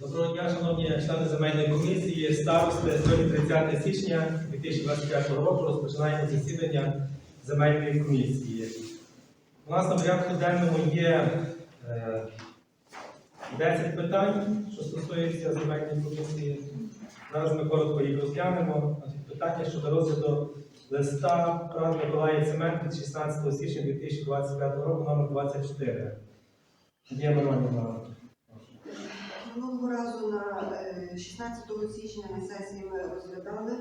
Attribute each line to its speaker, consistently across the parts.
Speaker 1: Доброго дня, шановні члени земельної комісії, старости. Сьогодні 30 січня 2025 року розпочинаємо засідання земельної комісії. У нас на порядку денному є е, 10 питань, що стосується земельної комісії. Зараз ми коротко їх розглянемо. Питання щодо розгляду листа Прав Миколаїв Цемент від 16 січня 2025 року номер 24. Є Миронівна.
Speaker 2: Минулого разу на е, 16 січня на сесії ми розглядали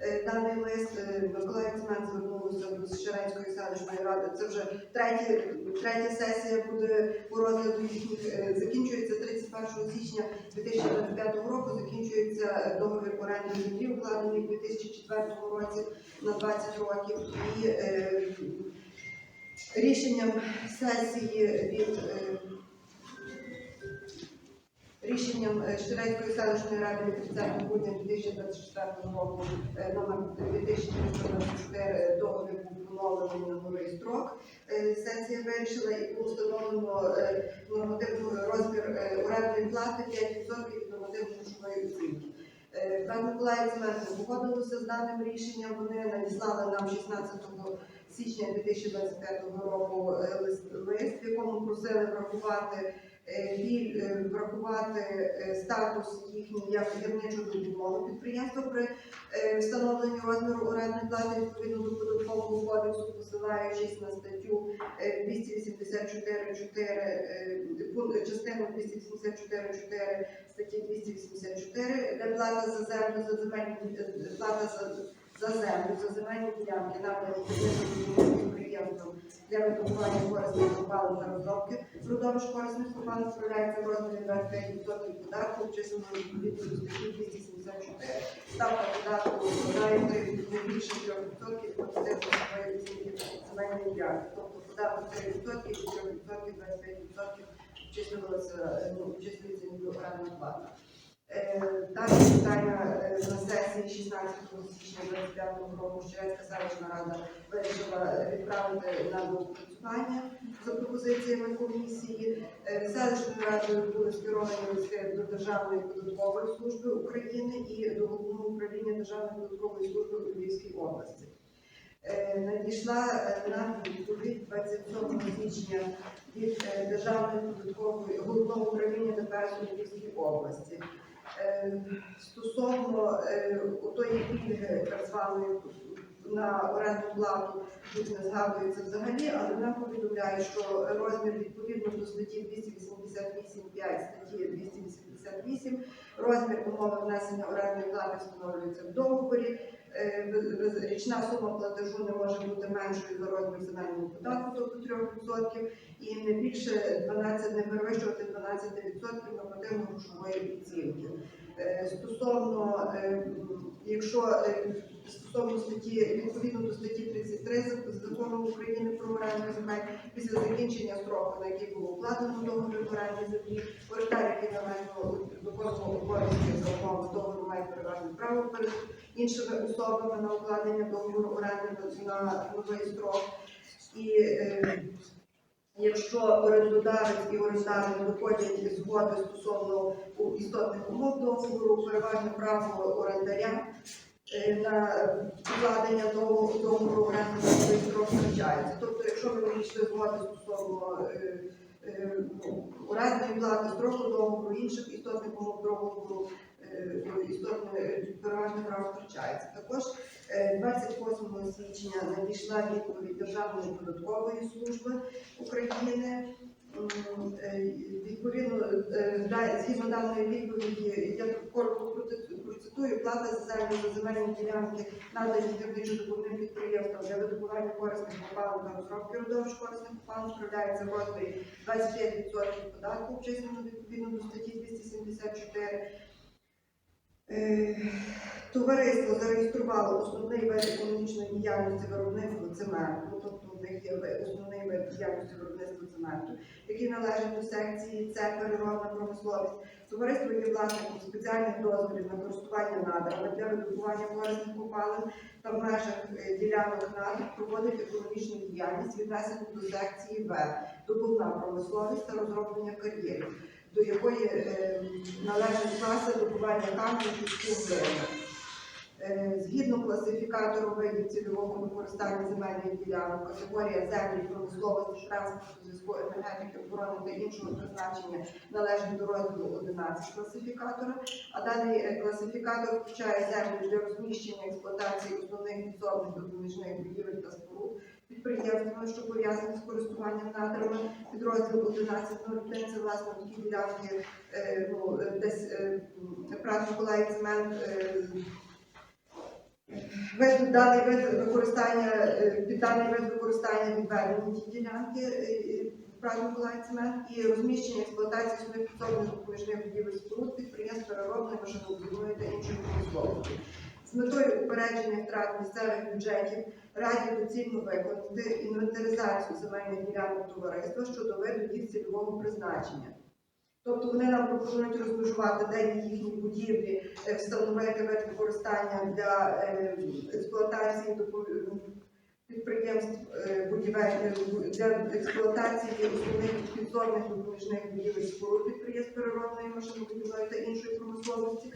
Speaker 2: е, даний лист. Е, Миколаїв Цемент звернувся до Шеренської селищної ради. Це вже третя, третя сесія буде по розгляду їхніх. е, Закінчується 31 січня 2025 року. Закінчується договір оренди землі, укладений у 2004 році на 20 років. І е, рішенням сесії від е, Рішенням е, селищної ради від 30 грудня 2024 року е, номер 2324 договір був поновлений на новий строк. Е, Сесія вирішила і було встановлено е, нормативний розмір орендної плати 5% від нормативно-грошової оцінки. Пан Миколаїв Цемент погодилося з даним рішенням. Вони надіслали нам 16 січня 2025 року лист, в якому просили врахувати е, е, врахувати е, статус їхній як гірничого добудового підприємства при встановленні розміру орендної плати відповідно до податкового кодексу, посилаючись на статтю е, 284.4, е, пункт- частину 284.4 статті 284, де плата за землю за земельні плата за за землю, за земельні ділянки надані підприємствам для видобування корисних копалин та розробки Продовж корисних копалин справляється в розмірі 25% податку, обчислено відповідно до статті 274. Ставка податку складає не більше 3% від своєї оцінки земельної ділянки. Тобто податок 3% від 3% 25% обчислювалося, е, ну, ніби орендна плата. Е, Дане питання е, на сесії 16 січня 25 року Щерецька селищна рада вирішила відправити на доопрацювання за пропозиціями комісії. Е, Селищною радою були скеровані до Державної податкової служби України і до головного управління Державної податкової служби у Львівській області. Надійшла нам відповідь 27 січня від Державної податкової головного управління ДПС у Львівській області. Е, Стосовно е, тої пільги так званої на орендну плату тут не згадується взагалі, але нам повідомляють, що розмір відповідно до статті 288.5 статті 288 розмір умови внесення орендної плати встановлюється в договорі. Е, Річна сума платежу не може бути меншою за розмір земельного податку, тобто 3%, і не більше 12, не перевищувати 12% нормативно-грошової оцінки. Е, Стосовно, е, якщо стосовно статті, відповідно до статті 33 Зак- закону України про оренду земель, після закінчення строку, на який було укладено договір оренди землі, орендар, який належно виконував обов'язки за умови договору, має переважне право перед іншими особами на укладення договору оренди на новий строк. І е, Якщо орендодавець і орендар доходять згоди стосовно істотних умов договору, переважне право орендаря е, на укладення договору оренди строк втрачається. Тобто, якщо ми не згоди стосовно е, е, орендної плати, строку договору, інших істотних умов договору, е, е, переважне право втрачається. Також е, 28 січня надійшла відповідь Державної податкової служби України. Е, Відповідно, е, згідно даної відповіді, я коротко процитую, плата за землю за земельні ділянки надані гірничо-добувним підприємствам для видобування корисних копалин та розробки родовищ корисних копалин справляється в розмірі 25% податку, обчислено відповідно до статті 274. Е, Товариство зареєструвало основний вид економічної діяльності виробництва цементу, тобто в них є основний вид діяльності виробництва цементу, який належить до секції Це переробна промисловість. Товариство є власником спеціальних дозволів на користування надрами для видобування корисних копалин та в межах е, ділянок надр проводить економічну діяльність, віднесену до секції В, добувна промисловість та розроблення кар'єрів. До якої е, належить класа добування каменю піску глини. Е, Згідно класифікатору видів цільового використання земельних ділянок, категорія землі, промисловості, транспорту, зв'язку, енергетики, оборони та іншого призначення належить до розділу 11 класифікатора. А даний е, класифікатор включає землі для розміщення експлуатації основних підсобних допоміжних будівель та споруд підприємствами, що пов'язані з користуванням надрами. Підрозділ 11.01 – це власне такі ділянки, е, ну, е, десь е, е, Вид даний вид використання під даний вид використання відведені ті ділянки е, правильно цемент і розміщення експлуатації своїх підсобних допоміжних будівель споруд підприємств переробної машинобудівної та іншої промисловості. З метою упередження втрат місцевих бюджетів раді доцільно виконати інвентаризацію земельних ділянок товариства щодо виду їх цільового призначення. Тобто вони нам пропонують розмежувати, де є їхні будівлі, е, встановити вид використання для е, експлуатації підприємств е, будівель е, для експлуатації основних підсобних допоміжних будівель споруд підприємств переробної машинобудівної та іншої промисловості.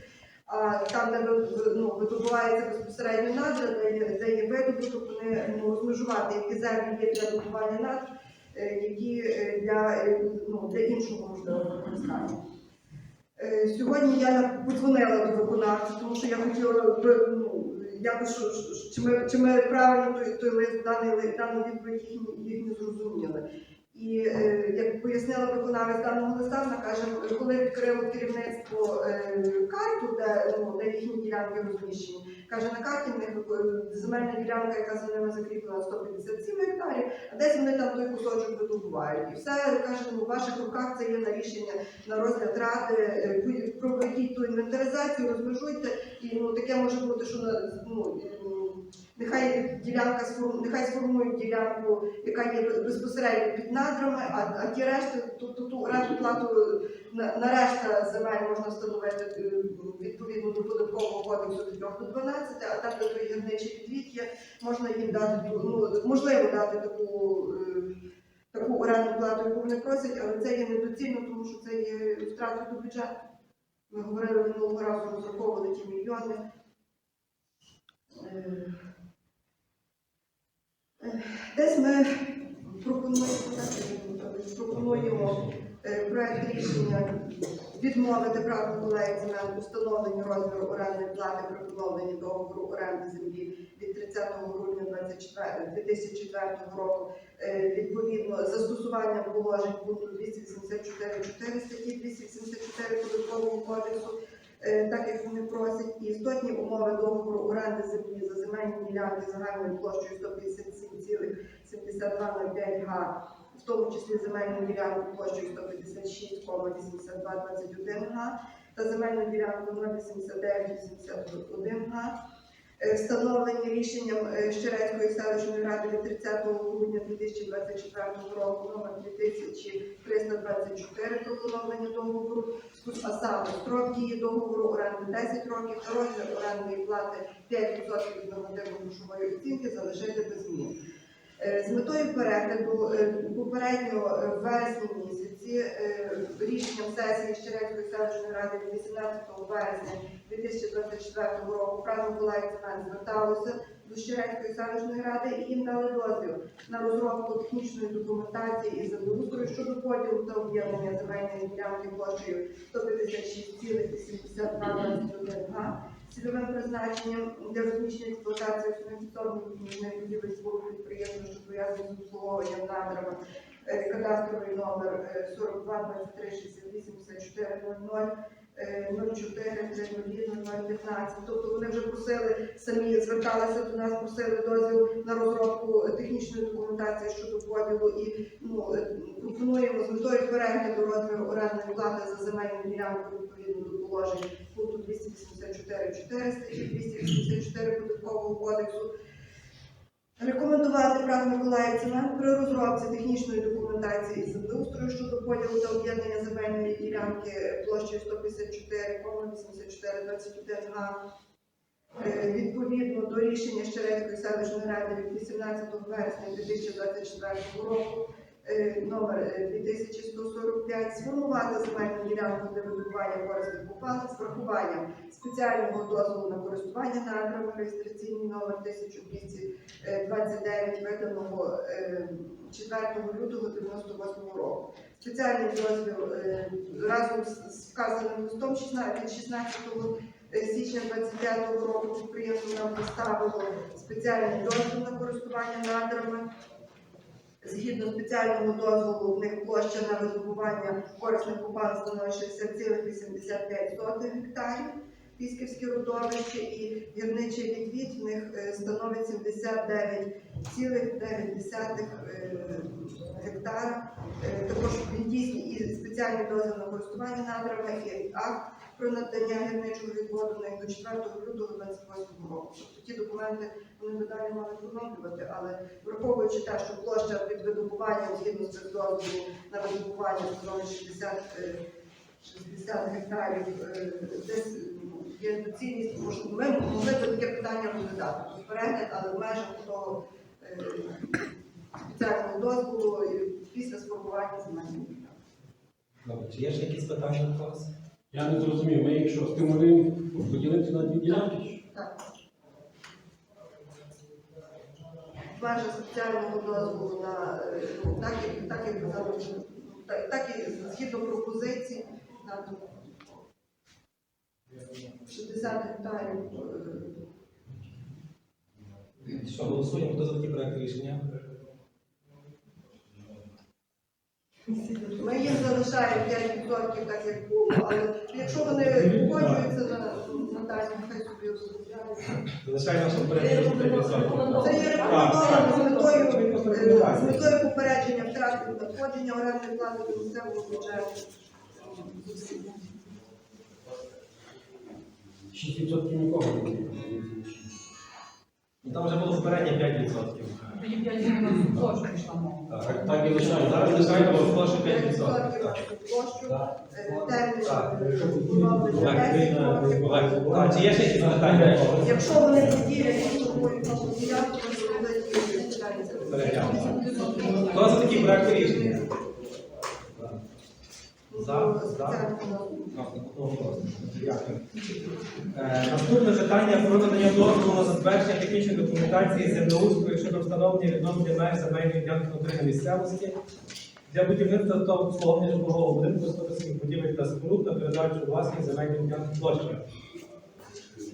Speaker 2: Там, де ну, видобувається безпосередньо надра, де де є видобуток, вони ну, розмежувати, які землі є для добування надр, е, які е, для, е, ну, для іншого можливого використання. Сьогодні я подзвонила до виконавця, тому що я хотіла ну, якось, чи ми, чи ми правильно той, той лист, даний, дану відповідь їхню, їхню зрозуміли. І е, як пояснила виконавець даного листа, вона каже, коли відкрило керівництво е, карту, де, ну, де їхні ділянки розміщені, каже, на карті в них е, земельна ділянка, яка за ними закріплена 157 гектарів, а десь вони там той кусочок видобувають. І все каже, ну, в ваших руках це є на рішення на розгляд ради, проведіть ту інвентаризацію, розмежуйте, і ну таке може бути, що ну, нехай ділянка нехай сформують ділянку, яка є безпосередньо під надрами, а, а ті решти, тобто ту оренду плату на, на решта земель можна встановити е, відповідно до податкового кодексу від 3 до 12, а там, де той гірничий підвід можна їм дати ну, можливо дати таку. е, Таку орендну плату, яку вони просять, але це є недоцільно, тому що це є втратою до бюджету. Ми говорили минулого разу, розраховували ті мільйони. Десь ми пропонуємо, пропонуємо е, рішення відмовити правду колеги земель установленню розміру орендної плати при поновленні договору оренди землі від 30 грудня 2004 року. Е, відповідно застосування положень пункту 284.4 статті 284 податкового кодексу, так як вони просять, і істотні умови договору оренди землі за земельні ділянки загальною площею 157,7205 га, в тому числі земельну ділянку площею 156,8221 га та земельну ділянку 08981 га. Е, Встановлені рішенням е, Щерецької селищної ради від 30 грудня 2024 року номер 2324 про поновлення договору, а саме строк дії договору оренди 10 років, та розмір орендної плати 5% від нормативно-грошової оцінки залишити без змін. Е, З метою перегляду е, попередньо е, в вересні місяці е, рішенням сесії Щерецької селищної ради від 18 вересня 2024 року Право Миколаїв зверталося до Щерецької селищної ради і їм дали дозвіл на розробку технічної документації і землеустрою щодо поділу та об'єднання земельної ділянки площею 156,8221 га цільовим призначенням для розміщення експлуатації підсобних будівель споруд підприємства, що пов'язані з обслуговуванням надрами, кадастровий номер е, 42 23 68 54 00 е, 04 015. Тобто вони вже просили, самі зверталися до нас, просили дозвіл на розробку технічної документації щодо поділу і ну, е, пропонуємо з метою перегляду розміру орендної плати за земельну ділянку відповідно до положень пункту 284.4 статті 284 податкового кодексу. Рекомендувати прав Миколаїв при розробці технічної документації і землеустрою щодо поділу та об'єднання земельної ділянки площею 154,8421 га. Е, Відповідно до рішення Щерецької селищної ради від 18 вересня 2024 року номер е, 2145 сформувати земельну ділянку для видобування корисних копалин з врахуванням спеціального дозволу на користування надрами реєстраційний номер 1229 виданого е, 4 лютого 98 року. Спеціальний дозвіл е, разом з вказаним листом 16 від 16 січня 25 року підприємство нам поставило спеціальний дозвіл на користування надрами. Згідно спеціального дозволу, в них площа на видобування корисних купан становить 60,85 гектарів. Пісківські родовища і гірничий відвід в них е, становить 79,9 е, гектара. Е, Також він дійсний і спеціальний дозвіл на користування надрами і акт про надання гірничого відводу на до 4 лютого 28 року. Тобто ті документи вони би далі мали поновлювати, але враховуючи те, що площа під видобуванням згідно з дозволу на видобування становить 60, е, 60 гектарів, е, десь ну, є доцільність, тому що ми могли б таке питання розглядати перегляд, але в межах того е, спеціального дозволу після сформування земельної.
Speaker 1: Добре, чи є ще якісь питання до вас?
Speaker 3: Я не зрозумів, ми якщо стимулюємо поділити на дві ділянки,
Speaker 2: Так. В межах спеціального дозволу на е, ну, так як так як казали, так, так і згідно пропозицій на 60 гектарів.
Speaker 1: Що, голосуємо, хто за такий проект рішення?
Speaker 2: Ми їм залишаємо 5% так як було, але якщо вони погоджуються на, на хай собі розробляють.
Speaker 1: Залишаємо нашу передачу 5%.
Speaker 2: Це є рекомендовано з метою, з метою попередження втрат від надходження орендної плати до місцевого бюджету.
Speaker 3: 6% нікого не буде.
Speaker 1: Ну, Там вже було попереднє 5%.
Speaker 4: Тоді 5 гривень на площу пішла мова.
Speaker 1: Так,
Speaker 3: Так і лишаємо.
Speaker 1: Зараз лишаємо площу 5%.
Speaker 2: 5%
Speaker 1: Так.
Speaker 2: площу, е, термін
Speaker 1: Так.
Speaker 2: поновлення 10 років.
Speaker 1: Так, чи є ще якісь питання?
Speaker 2: Якщо вони поділять між собою тому ділянку, то вони будуть питання.
Speaker 1: Переглянемо. Хто за такий проект рішення? За, за. Е, Наступне питання про надання дозволу на затвердження технічної документації землеустрою щодо встановлення відновлення меж земельної ділянки на місцевості для будівництва та обслуговування житлового будинку господарських будівель та споруд на передачу у власність земельної ділянки площі.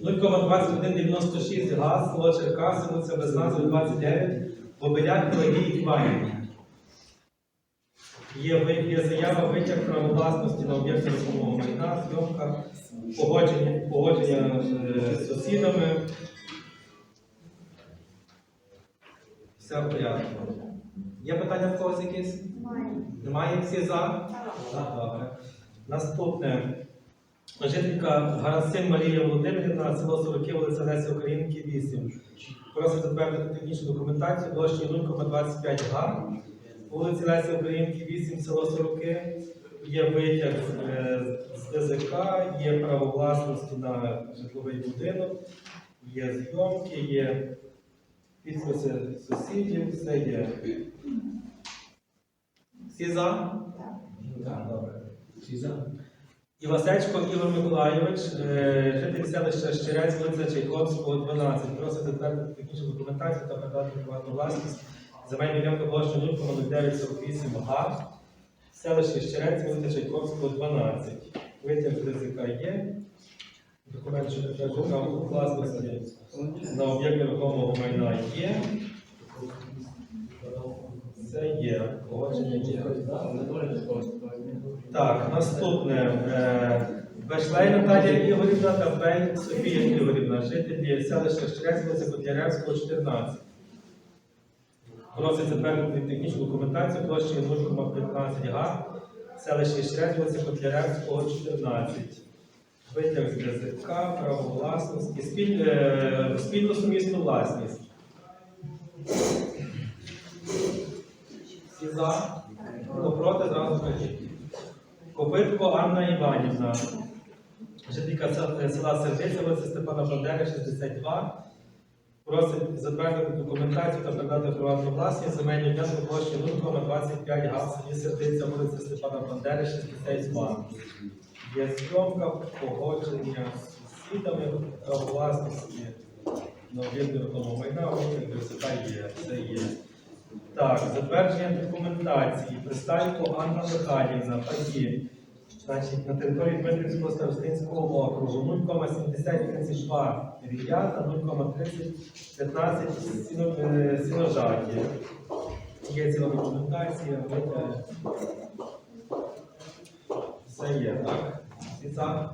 Speaker 1: 0,2196 газ, село Черкаси, вулиця без назви 29, Бобиляк Пелагії Іванівні. Є, є заява витяг право власності на об'єкти нерухомого майна, зйомка, погодження, погодження е, з сусідами. Все в порядку. Є питання в когось якісь? Немає всі за? За, добре. Наступне. Жителька Гарасин Марія Володимирівна, село Сороки, вулиця Лесі Українки, 8. Просить затвердити технічну документацію площею 0,25 га. Вулиці Лесі Українки, 8, село Сороки. Є витяг е, з ДЗК, є право власності на житловий будинок, є зйомки, є підписи сусідів, все є. Всі за? Так, добре. Всі за. Івасечко Ігор Миколайович, е, житель селища Щерець, вулиця Чайковського, 12. Просить затвердити технічну документацію та передати приватну власність земельної ділянки площі 0,0948 га. Селище Щерець, вулиця Чайковського, 12. Витяг з є. Документ, що підтверджує право власності на об'єкт нерухомого майна є. Це є. Погодження є. Так, наступне. Е, Наталія Ігорівна та Бень Софія Ігорівна, жителі селища Щерець, вулиця Котляревського, 14. Просить затвердити технічну документацію площею 0,15 га, селище вулиця Котляревського, 14. Витяг з ДЗК, право власності, спіль, е, спільну сумісну власність. Всі за? Хто проти, зразу кажіть. Копитко Анна Іванівна, жителька села Сердиця, вулиця Степана Бандери, 62. Просить затвердити документацію та передати приватну власність земельну ділянку площі 0,25 га в селі Сердиця, вулиця Степана Бандери, 62. Є зйомка, погодження з сусідами, право власності на об'єкти рухомого майна, ВСК є, все є. Так, затвердження документації. Пристайко Анна Михайлівна, паї. Значить, на території Дмитрівського старостинського округу 0,7032 рія та 0,3015 сіно- е, сіножаті. Є ціла документація, витяги. Все є, так? Всі? Так.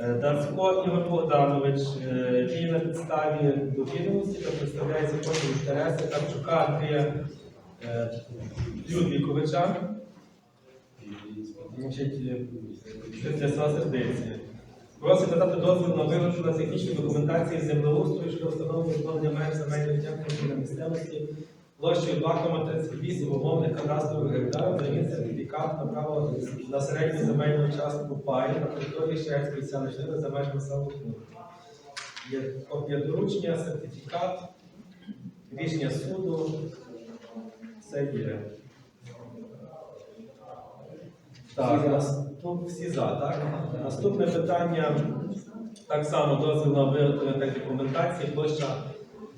Speaker 1: Е, Дацько Ігор Богданович е, діє на підставі довіреності та представляє законні інтереси Карчука Андрія е, Людвіковича. Значить, е, що сердиці. Просить надати дозвіл на виготовлення технічної документації землеустрою щодо встановлення відновлення меж земельної ділянки на місцевості площею 2,38 умовних кадастрових гектарів замість сертифікат на право на середню земельну частку паю на території Шерецької селищної ради за межами пункту. Є копія доручення, сертифікат, рішення суду, все є. Так, нас тут всі за, так? Наступне питання так само дозвіл на виготовлення та документації, площа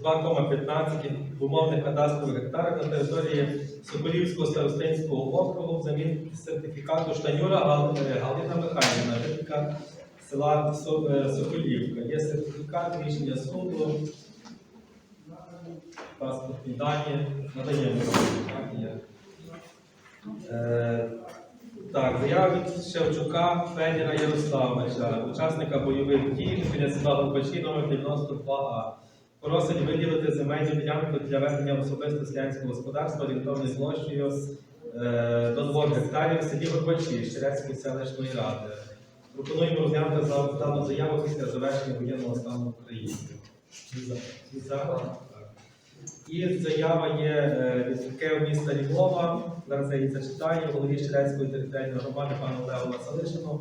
Speaker 1: 2,15 в умовних кадастрових гектарах на території Соколівського старостинського округу взамін сертифікату Штанюра е, Галина Михайлівна, жителька села е, Соколівка. Є сертифікат, рішення суду, паспортні дані, надаємо. Так, заява від Шевчука Федіра Ярославовича, учасника бойових дій, біля села Горбачі, номер 92А. Просить виділити земельну ділянку для ведення особисто селянського господарства орієнтовною площею е, до 2 гектарів в селі Горбачі, Щерецької селищної ради. Пропонуємо розглянути за дану заяву після завершення воєнного стану за? Всі за? І заява є е, від КЕВ міста Львова. Зараз я її зачитаю. Голові Щерецької територіальної громади пану Олегу Василишину.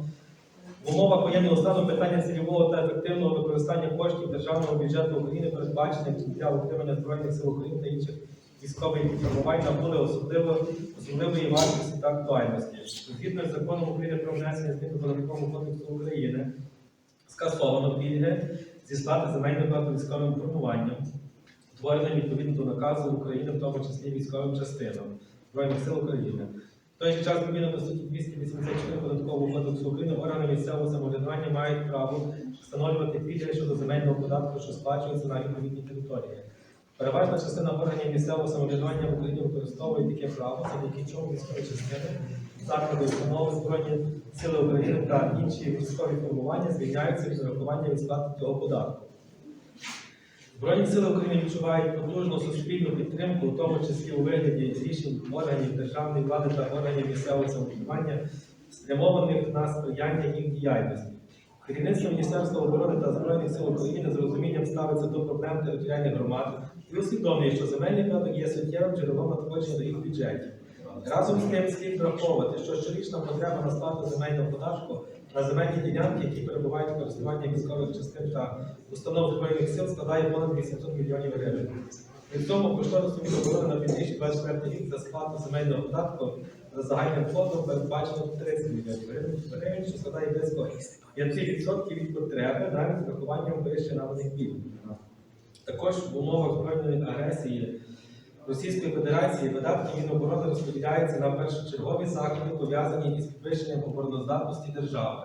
Speaker 1: В умовах воєнного стану питання цільового та ефективного використання коштів державного бюджету України, передбачених для утримання Збройних сил України та інших військових формувань, набули особливо особливої вартості та актуальності. Згідно з законом України про внесення змін до Податкового кодексу України, скасовано пільги зі сплати земельної плати військовим формуванням, утвореним відповідно до наказу України, в тому числі військовим частинам Збройних сил України. В той же час, відповідно до статті 284 Податкового кодексу України, органи місцевого самоврядування мають право встановлювати пільги щодо земельного податку, що сплачується на відповідній території. Переважна частина органів місцевого самоврядування в Україні використовує таке право, завдяки чому військові частини, заклади установи Збройні Сили України та інші військові формування звільняються від зарахування від сплати цього податку. Збройні сили України відчувають потужну суспільну підтримку, у тому числі у вигляді рішень органів державної влади та органів місцевого самоврядування, спрямованих на сприяння їх діяльності. Керівництво Міністерства оборони та Збройних сил України з розумінням ставиться до проблем територіальних громад і усвідомлює, що земельний податок є суттєвим джерелом надходження до їх бюджетів. Разом з тим слід враховувати, що щорічна потреба на сплату земельного податку на земельні ділянки, які перебувають в користуванні військових частин та установ Збройних сил, складає понад 800 мільйонів гривень. При цьому кошторису Міноборони на 2024 рік за сплату земельного податку за загальним фондом передбачено 30 мільйонів гривень, що складає близько 5% від потреби навіть з врахуванням вище наданих пільг. Також в умовах збройної агресії Російської Федерації видатки Міноборони розподіляються на першочергові заходи, пов'язані із підвищенням обороноздатності держави,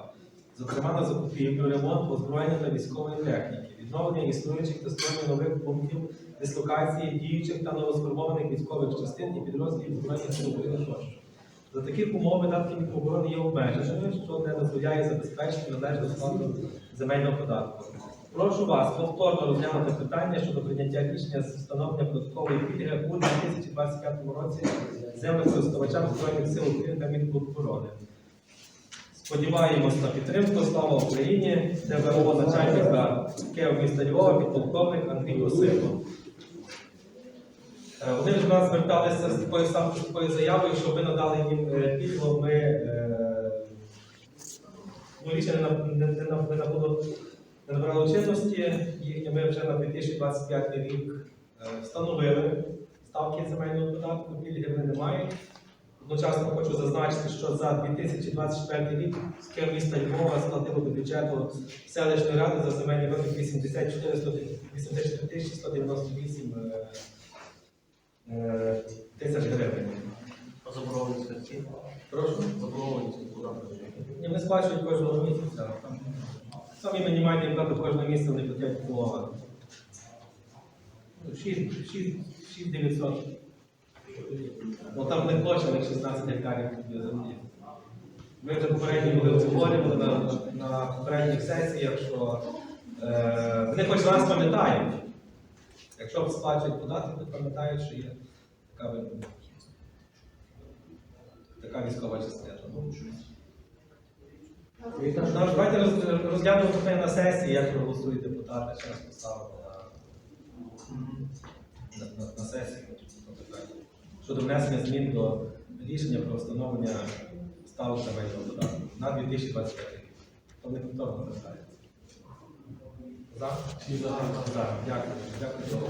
Speaker 1: зокрема на закупівлю, ремонт, озброєння та військової техніки, відновлення існуючих та створення нових пунктів дислокації діючих та новосформованих військових частин і підрозділів Збройних сил України тощо. За таких умов видатки Міноборони є обмеженими, що не дозволяє забезпечити належну сплату земельного податку. Прошу вас повторно розглянути питання щодо прийняття рішення з встановлення податкової пільги у 2025 році землекористувачам Збройних сил України та Міноборони. Сподіваємось на підтримку. Слава Україні! ТВО начальника Києва міста Львова, підполковник Андрій Осипов. Е, Вони до нас зверталися з такою самою заявою, що ви надали їм е, пільгу. Ми е, ну, рішення не, не набрало чинності, їхні ми вже на 2025 рік е, встановили ставки земельного податку, пільги вони не мають. Одночасно хочу зазначити, що за 2024 рік з міста Львова сплатило до бюджету селищної ради за земельні витрати 84 84 198 е, е, тисяч гривень.
Speaker 5: Заборгованість?
Speaker 1: Прошу.
Speaker 5: Заборгованість
Speaker 1: Вони сплачують кожного місяця. Самі мінімальні плати кожного місяця вони платять по 6, 6, 6 900. Ну там не площа, але 16 гектарів землі. Ми вже попередньо були обговорювали на, на попередніх сесіях, що е, вони хоч раз пам'ятають. Якщо сплачують податки, то пам'ятають, що є така, така військова частина. Давайте роз- розглянемо питання на сесії, як проголосують депутати, ще раз поставимо на, сесію. Щодо внесення змін до рішення про встановлення ставок земельного податку на 2025 рік. То не повторно звертається. За? За. Дякую. Дякую.